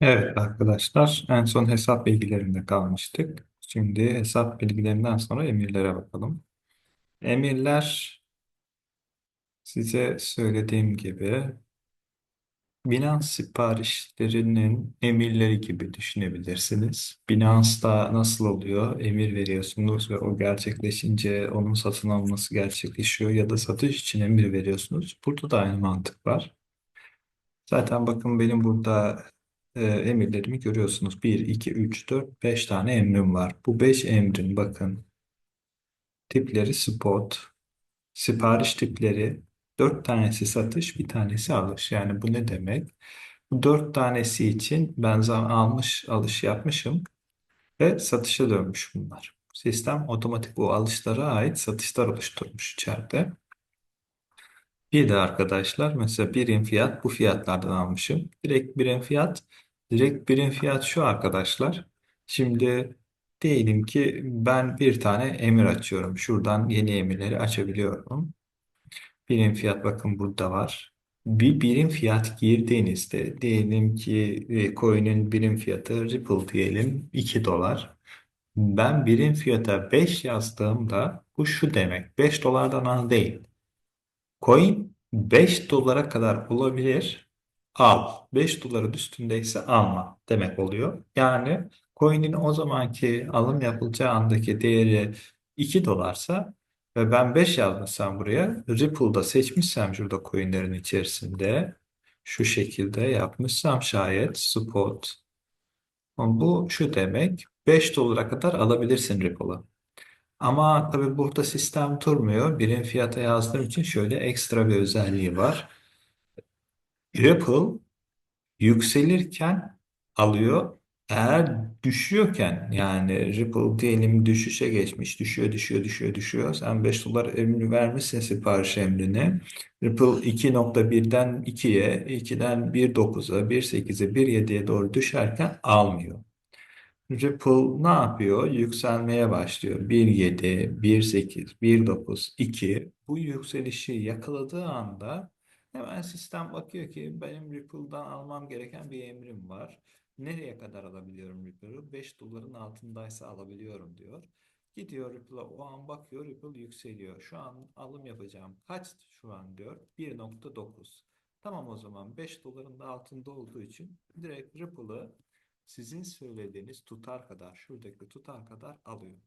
Evet arkadaşlar, en son hesap bilgilerinde kalmıştık. Şimdi hesap bilgilerinden sonra emirlere bakalım. Emirler size söylediğim gibi Binance siparişlerinin emirleri gibi düşünebilirsiniz. Binance'da nasıl oluyor? Emir veriyorsunuz ve o gerçekleşince onun satın alması gerçekleşiyor ya da satış için emir veriyorsunuz. Burada da aynı mantık var. Zaten bakın benim burada e, emirlerimi görüyorsunuz. Bir, 2, 3, 4, 5 tane emrim var. Bu 5 emrin bakın tipleri spot, sipariş tipleri 4 tanesi satış, bir tanesi alış. Yani bu ne demek? Bu 4 tanesi için ben almış, alış yapmışım ve satışa dönmüş bunlar. Sistem otomatik bu alışlara ait satışlar oluşturmuş içeride. Bir de arkadaşlar mesela birim fiyat bu fiyatlardan almışım. Direkt birim fiyat. Direkt birim fiyat şu arkadaşlar. Şimdi diyelim ki ben bir tane emir açıyorum. Şuradan yeni emirleri açabiliyorum. Birim fiyat bakın burada var. Bir birim fiyat girdiğinizde diyelim ki e, coin'in birim fiyatı Ripple diyelim 2 dolar. Ben birim fiyata 5 yazdığımda bu şu demek. 5 dolardan al değil. Coin 5 dolara kadar olabilir. Al. 5 doların üstündeyse alma demek oluyor. Yani coin'in o zamanki alım yapılacağı andaki değeri 2 dolarsa ve ben 5 yazmışsam buraya Ripple'da seçmişsem şurada coin'lerin içerisinde şu şekilde yapmışsam şayet spot bu şu demek 5 dolara kadar alabilirsin Ripple'ı. Ama tabii burada sistem durmuyor. Birim fiyata yazdığım için şöyle ekstra bir özelliği var. Ripple yükselirken alıyor. Eğer düşüyorken yani Ripple diyelim düşüşe geçmiş. Düşüyor, düşüyor, düşüyor, düşüyor. Sen 5 dolar emri vermişsin sipariş emrini. Ripple 2.1'den 2'ye, 2'den 1.9'a, 1.8'e, 1.7'ye doğru düşerken almıyor. Ripple ne yapıyor? Yükselmeye başlıyor. 1.7, 1.8, 1.9, 2. Bu yükselişi yakaladığı anda hemen sistem bakıyor ki benim Ripple'dan almam gereken bir emrim var. Nereye kadar alabiliyorum Ripple'ı? 5 doların altındaysa alabiliyorum diyor. Gidiyor Ripple'a o an bakıyor Ripple yükseliyor. Şu an alım yapacağım. Kaç şu an diyor? 1.9. Tamam o zaman 5 doların da altında olduğu için direkt Ripple'ı sizin söylediğiniz tutar kadar, şuradaki tutar kadar alıyor.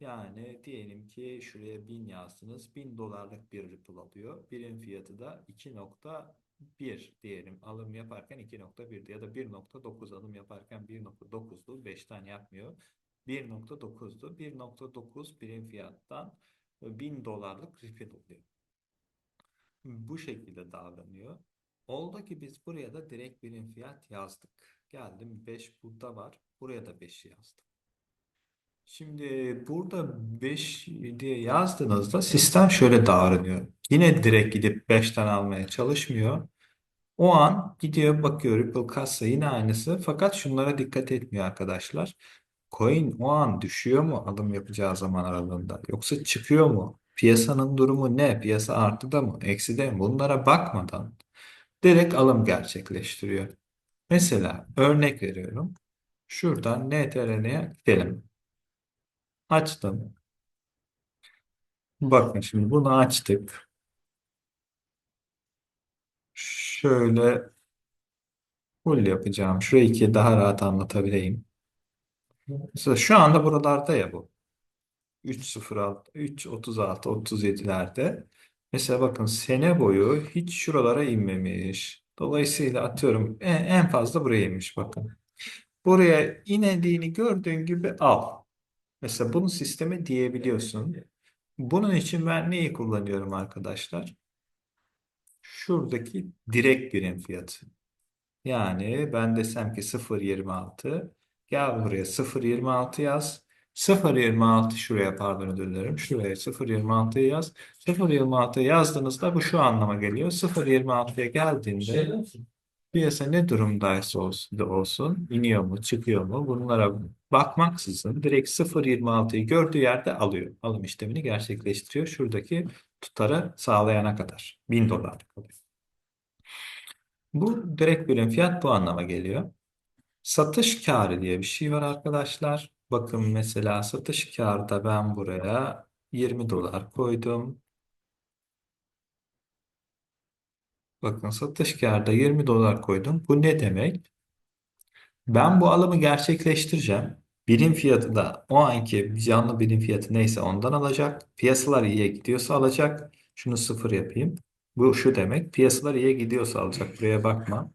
Yani diyelim ki şuraya 1000 yazdınız. 1000 dolarlık bir Ripple alıyor. Birim fiyatı da 2.1 diyelim. Alım yaparken 2.1'di ya da 1.9 alım yaparken 1.9'du. 5'ten yapmıyor. 1.9'du. 1.9 birim fiyattan 1000 dolarlık Ripple oluyor. Bu şekilde davranıyor. Oldu ki biz buraya da direkt birim fiyat yazdık. Geldim 5 burada var. Buraya da 5 yazdım. Şimdi burada 5 diye yazdığınızda sistem şöyle davranıyor. Yine direkt gidip 5'ten almaya çalışmıyor. O an gidiyor bakıyor Ripple kassa yine aynısı. Fakat şunlara dikkat etmiyor arkadaşlar. Coin o an düşüyor mu alım yapacağı zaman aralığında? Yoksa çıkıyor mu? Piyasanın durumu ne? Piyasa artıda mı? Ekside mi? Bunlara bakmadan direkt alım gerçekleştiriyor. Mesela örnek veriyorum. Şuradan NTRL'ye gidelim. Açtım. Bakın şimdi bunu açtık. Şöyle full yapacağım. Şurayı ki daha rahat anlatabileyim. Mesela şu anda buralarda ya bu. 3.06, 3.36, 37'lerde. Mesela bakın sene boyu hiç şuralara inmemiş. Dolayısıyla atıyorum en, en fazla buraya inmiş bakın. Buraya inediğini gördüğün gibi al. Mesela bunu sisteme diyebiliyorsun. Bunun için ben neyi kullanıyorum arkadaşlar? Şuradaki direkt birim fiyatı. Yani ben desem ki 0.26 gel buraya 0.26 yaz. 0.26 şuraya pardon özür dilerim. Şuraya 0.26 yaz. 0.26 yazdığınızda bu şu anlama geliyor. 0.26'ya geldiğinde piyasa ne durumdaysa olsun, da olsun iniyor mu çıkıyor mu bunlara bakmaksızın direkt 0.26'yı gördüğü yerde alıyor. Alım işlemini gerçekleştiriyor. Şuradaki tutarı sağlayana kadar. 1000 dolarlık alıyor. Bu direkt birim fiyat bu anlama geliyor. Satış karı diye bir şey var arkadaşlar. Bakın mesela satış karı ben buraya 20 dolar koydum. Bakın satış karı 20 dolar koydum. Bu ne demek? Ben bu alımı gerçekleştireceğim. Birim fiyatı da o anki canlı birim fiyatı neyse ondan alacak. Piyasalar iyiye gidiyorsa alacak. Şunu sıfır yapayım. Bu şu demek. Piyasalar iyiye gidiyorsa alacak. Buraya bakma.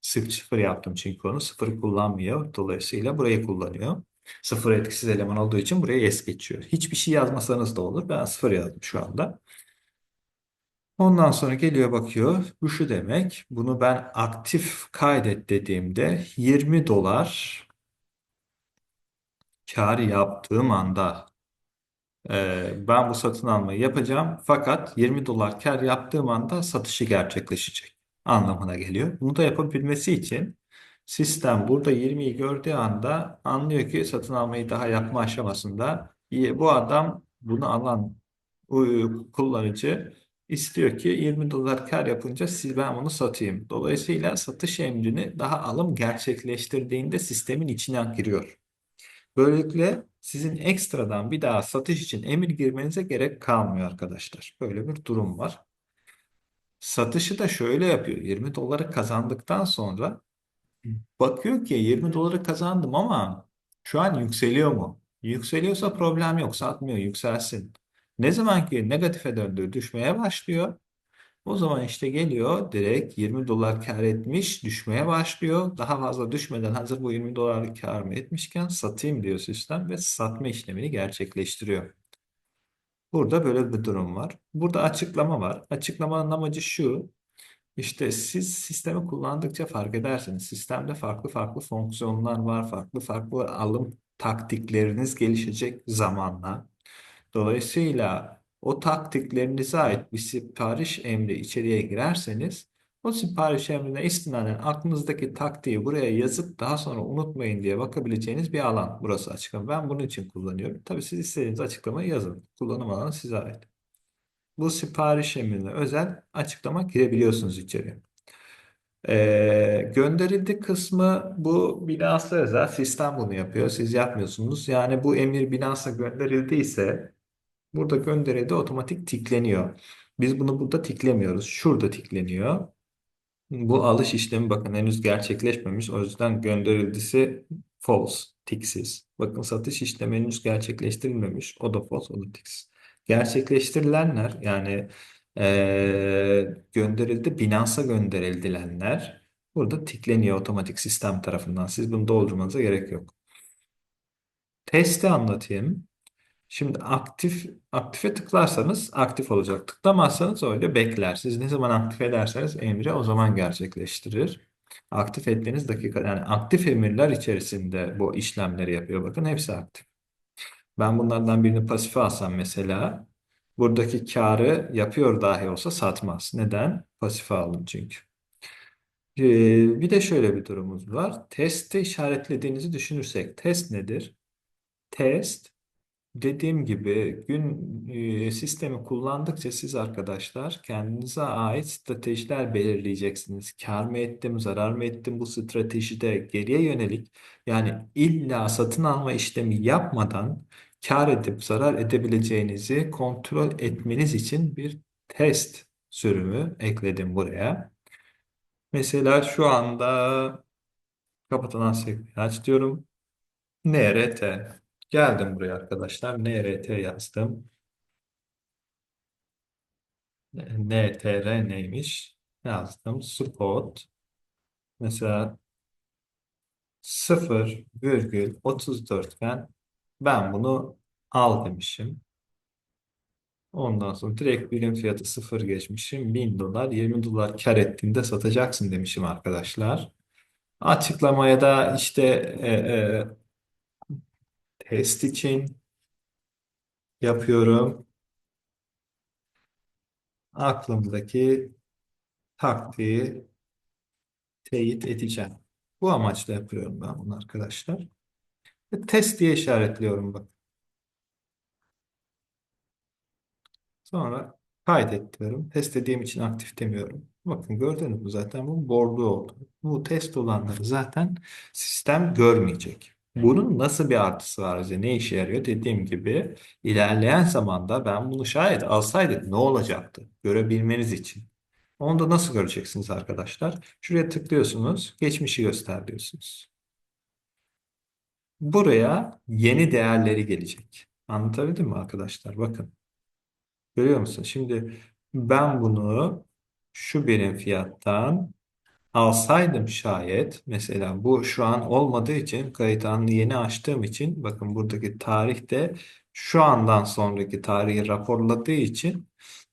Sıfır yaptım çünkü onu. Sıfır kullanmıyor. Dolayısıyla burayı kullanıyor. Sıfır etkisiz eleman olduğu için buraya es geçiyor. Hiçbir şey yazmasanız da olur. Ben sıfır yazdım şu anda. Ondan sonra geliyor bakıyor. Bu şu demek. Bunu ben aktif kaydet dediğimde 20 dolar kar yaptığım anda e, ben bu satın almayı yapacağım. Fakat 20 dolar kar yaptığım anda satışı gerçekleşecek anlamına geliyor. Bunu da yapabilmesi için sistem burada 20'yi gördüğü anda anlıyor ki satın almayı daha yapma aşamasında bu adam bunu alan kullanıcı istiyor ki 20 dolar kar yapınca siz ben bunu satayım. Dolayısıyla satış emrini daha alım gerçekleştirdiğinde sistemin içine giriyor. Böylelikle sizin ekstradan bir daha satış için emir girmenize gerek kalmıyor arkadaşlar. Böyle bir durum var. Satışı da şöyle yapıyor. 20 doları kazandıktan sonra bakıyor ki 20 doları kazandım ama şu an yükseliyor mu? Yükseliyorsa problem yok. Satmıyor, yükselsin. Ne zaman ki negatife döndü, düşmeye başlıyor. O zaman işte geliyor direkt 20 dolar kar etmiş düşmeye başlıyor. Daha fazla düşmeden hazır bu 20 dolarlık kar mı etmişken satayım diyor sistem ve satma işlemini gerçekleştiriyor. Burada böyle bir durum var. Burada açıklama var. Açıklamanın amacı şu. İşte siz sistemi kullandıkça fark edersiniz. Sistemde farklı farklı fonksiyonlar var. Farklı farklı alım taktikleriniz gelişecek zamanla. Dolayısıyla o taktiklerinize ait bir sipariş emri içeriye girerseniz o sipariş emrine istinaden aklınızdaki taktiği buraya yazıp daha sonra unutmayın diye bakabileceğiniz bir alan burası açıklama. Ben bunun için kullanıyorum. Tabii siz istediğiniz açıklamayı yazın. Kullanım alanı size ait. Bu sipariş emrine özel açıklama girebiliyorsunuz içeriye. Ee, gönderildi kısmı bu Binance'a özel sistem bunu yapıyor. Siz yapmıyorsunuz. Yani bu emir Binance'a gönderildiyse Burada gönderildi otomatik tikleniyor. Biz bunu burada tiklemiyoruz. Şurada tikleniyor. Bu alış işlemi bakın henüz gerçekleşmemiş. O yüzden gönderildisi false, tiksiz. Bakın satış işlemi henüz gerçekleştirilmemiş. O da false, o da tiksiz. Gerçekleştirilenler yani eee, gönderildi, Binance'a gönderildilenler burada tikleniyor otomatik sistem tarafından. Siz bunu doldurmanıza gerek yok. Testi anlatayım. Şimdi aktif aktife tıklarsanız aktif olacak. Tıklamazsanız öyle bekler. Siz ne zaman aktif ederseniz emri o zaman gerçekleştirir. Aktif ettiğiniz dakika yani aktif emirler içerisinde bu işlemleri yapıyor. Bakın hepsi aktif. Ben bunlardan birini pasife alsam mesela buradaki karı yapıyor dahi olsa satmaz. Neden? Pasife aldım çünkü. Ee, bir de şöyle bir durumumuz var. Testi işaretlediğinizi düşünürsek test nedir? Test Dediğim gibi gün e, sistemi kullandıkça siz arkadaşlar kendinize ait stratejiler belirleyeceksiniz. Kar mı ettim, zarar mı ettim bu stratejide geriye yönelik yani illa satın alma işlemi yapmadan kar edip zarar edebileceğinizi kontrol etmeniz için bir test sürümü ekledim buraya. Mesela şu anda kapatılan sekmeyi aç diyorum. NRT. Geldim buraya arkadaşlar. NRT yazdım. NTR neymiş? Yazdım. Spot. Mesela 0,34 iken ben bunu al demişim. Ondan sonra direkt birim fiyatı 0 geçmişim. 1000 dolar 20 dolar kar ettiğinde satacaksın demişim arkadaşlar. Açıklamaya da işte e, e, test için yapıyorum. Aklımdaki taktiği teyit edeceğim. Bu amaçla yapıyorum ben bunu arkadaşlar. Test diye işaretliyorum bak. Sonra kaydet diyorum. Test dediğim için aktif demiyorum. Bakın gördünüz mü zaten bu bordo oldu. Bu test olanları zaten sistem görmeyecek. Bunun nasıl bir artısı var bize? Ne işe yarıyor? Dediğim gibi ilerleyen zamanda ben bunu şayet alsaydık ne olacaktı? Görebilmeniz için. Onu da nasıl göreceksiniz arkadaşlar? Şuraya tıklıyorsunuz. Geçmişi göster diyorsunuz. Buraya yeni değerleri gelecek. Anlatabildim mi arkadaşlar? Bakın. Görüyor musun? Şimdi ben bunu şu birim fiyattan alsaydım şayet mesela bu şu an olmadığı için kayıt anını yeni açtığım için bakın buradaki tarihte şu andan sonraki tarihi raporladığı için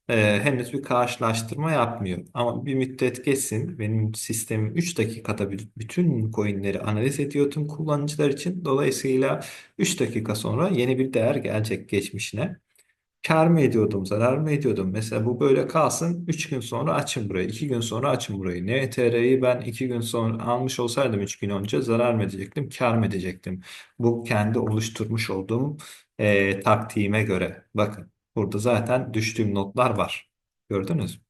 e, henüz bir karşılaştırma yapmıyor. Ama bir müddet geçsin benim sistemim 3 dakikada bir- bütün coinleri analiz ediyor tüm kullanıcılar için. Dolayısıyla 3 dakika sonra yeni bir değer gelecek geçmişine. Kar mı ediyordum, zarar mı ediyordum? Mesela bu böyle kalsın. 3 gün sonra açın burayı. 2 gün sonra açın burayı. NTR'yi ben 2 gün sonra almış olsaydım 3 gün önce zarar mı edecektim, kar mı edecektim? Bu kendi oluşturmuş olduğum e, taktiğime göre. Bakın burada zaten düştüğüm notlar var. Gördünüz mü?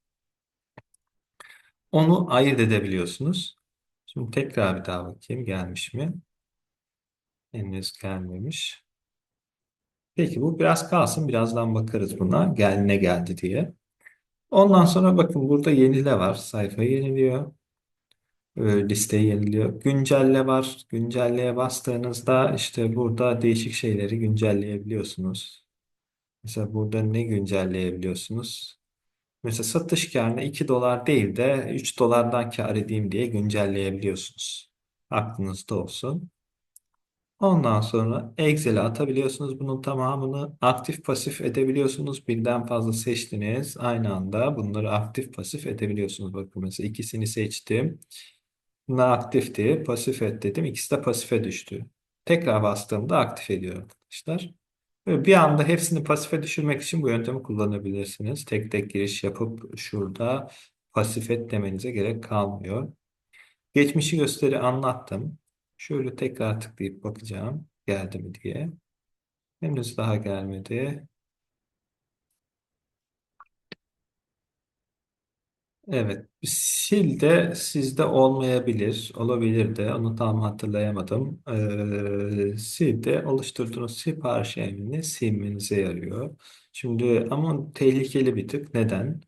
Onu ayırt edebiliyorsunuz. Şimdi tekrar bir daha bakayım gelmiş mi? Henüz gelmemiş. Peki bu biraz kalsın. Birazdan bakarız buna. Gel ne geldi diye. Ondan sonra bakın burada yenile var. Sayfayı yeniliyor. Ee, listeyi yeniliyor. Güncelle var. Güncelleye bastığınızda işte burada değişik şeyleri güncelleyebiliyorsunuz. Mesela burada ne güncelleyebiliyorsunuz? Mesela satış karını 2 dolar değil de 3 dolardan kar edeyim diye güncelleyebiliyorsunuz. Aklınızda olsun. Ondan sonra Excel'e atabiliyorsunuz bunun tamamını. Aktif pasif edebiliyorsunuz. Birden fazla seçtiniz. Aynı anda bunları aktif pasif edebiliyorsunuz. Bakın mesela ikisini seçtim. Bunlar aktifti. Pasif et dedim. İkisi de pasife düştü. Tekrar bastığımda aktif ediyor arkadaşlar. Bir anda hepsini pasife düşürmek için bu yöntemi kullanabilirsiniz. Tek tek giriş yapıp şurada pasif et demenize gerek kalmıyor. Geçmişi gösteri anlattım. Şöyle tekrar tıklayıp bakacağım geldi mi diye. Henüz daha gelmedi. Evet, sil de sizde olmayabilir, olabilir de onu tam hatırlayamadım. Ee, sil de oluşturduğunuz sipariş emrini silmenize yarıyor. Şimdi ama tehlikeli bir tık. Neden?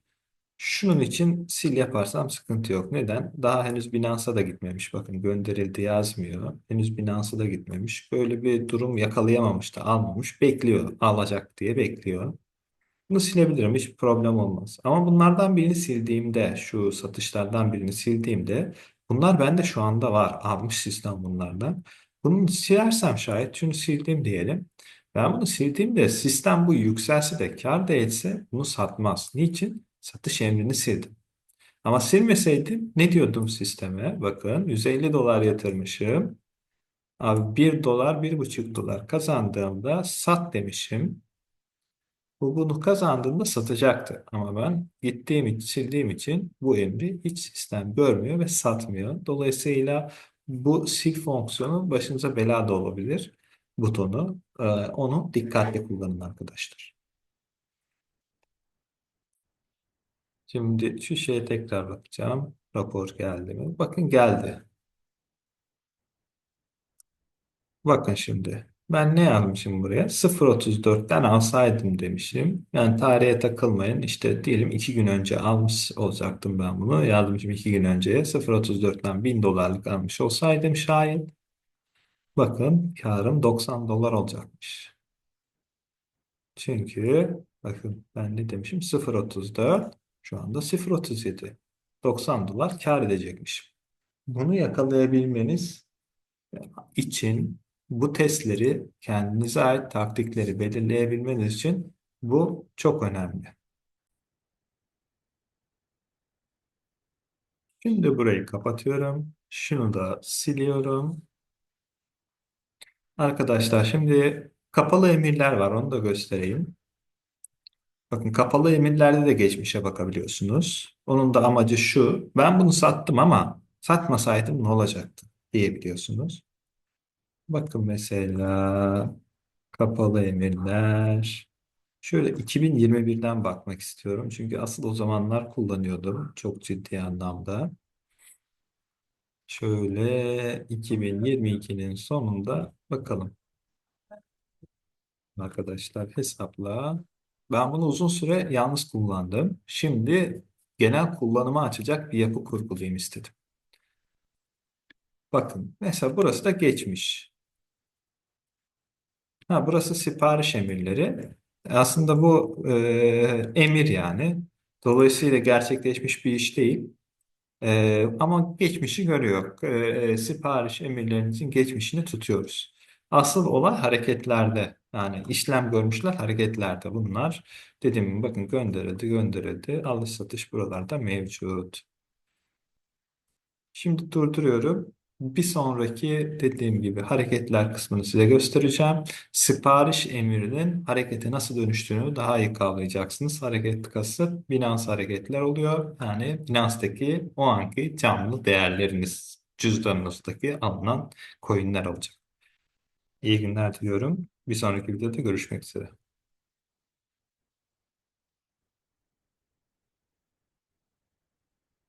Şunun için sil yaparsam sıkıntı yok. Neden? Daha henüz Binance'a da gitmemiş. Bakın gönderildi yazmıyor. Henüz Binance'a da gitmemiş. Böyle bir durum yakalayamamış da almamış. Bekliyor. Alacak diye bekliyor. Bunu silebilirim. Hiç problem olmaz. Ama bunlardan birini sildiğimde, şu satışlardan birini sildiğimde bunlar bende şu anda var. Almış sistem bunlardan. Bunu silersem şayet şunu sildim diyelim. Ben bunu sildiğimde sistem bu yükselse de kar da etse bunu satmaz. Niçin? Satış emrini sildim. Ama silmeseydim ne diyordum sisteme? Bakın 150 dolar yatırmışım. Abi 1 dolar, bir buçuk dolar kazandığımda sat demişim. Bu bunu kazandığında satacaktı. Ama ben gittiğim için, sildiğim için bu emri hiç sistem görmüyor ve satmıyor. Dolayısıyla bu sil fonksiyonu başınıza bela da olabilir. Butonu. Ee, onu dikkatli kullanın arkadaşlar. Şimdi şu şeye tekrar bakacağım. Rapor geldi mi? Bakın geldi. Bakın şimdi. Ben ne yazmışım buraya? 0.34'ten alsaydım demişim. Yani tarihe takılmayın. İşte diyelim 2 gün önce almış olacaktım ben bunu. Yazmışım 2 gün önceye. 0.34'ten 1000 dolarlık almış olsaydım şayet. Bakın karım 90 dolar olacakmış. Çünkü bakın ben ne demişim? 0.34 şu anda 0.37. 90 dolar kar edecekmişim. Bunu yakalayabilmeniz için bu testleri kendinize ait taktikleri belirleyebilmeniz için bu çok önemli. Şimdi burayı kapatıyorum. Şunu da siliyorum. Arkadaşlar şimdi kapalı emirler var. Onu da göstereyim. Bakın kapalı emirlerde de geçmişe bakabiliyorsunuz. Onun da amacı şu. Ben bunu sattım ama satmasaydım ne olacaktı diyebiliyorsunuz. Bakın mesela kapalı emirler. Şöyle 2021'den bakmak istiyorum. Çünkü asıl o zamanlar kullanıyordum. Çok ciddi anlamda. Şöyle 2022'nin sonunda bakalım. Arkadaşlar hesapla. Ben bunu uzun süre yalnız kullandım. Şimdi genel kullanıma açacak bir yapı kurgulayayım istedim. Bakın mesela burası da geçmiş. Ha, burası sipariş emirleri. Aslında bu e, emir yani. Dolayısıyla gerçekleşmiş bir iş değil. E, ama geçmişi görüyor. E, sipariş emirlerinizin geçmişini tutuyoruz. Asıl olay hareketlerde. Yani işlem görmüşler hareketlerde. Bunlar dediğim gibi bakın gönderildi gönderildi. Alış satış buralarda mevcut. Şimdi durduruyorum. Bir sonraki dediğim gibi hareketler kısmını size göstereceğim. Sipariş emrinin harekete nasıl dönüştüğünü daha iyi kavrayacaksınız. Hareket kasıt Binance hareketler oluyor. Yani Binance'daki o anki canlı değerleriniz, cüzdanınızdaki alınan coinler olacak. İyi günler diliyorum. Bir sonraki videoda görüşmek üzere.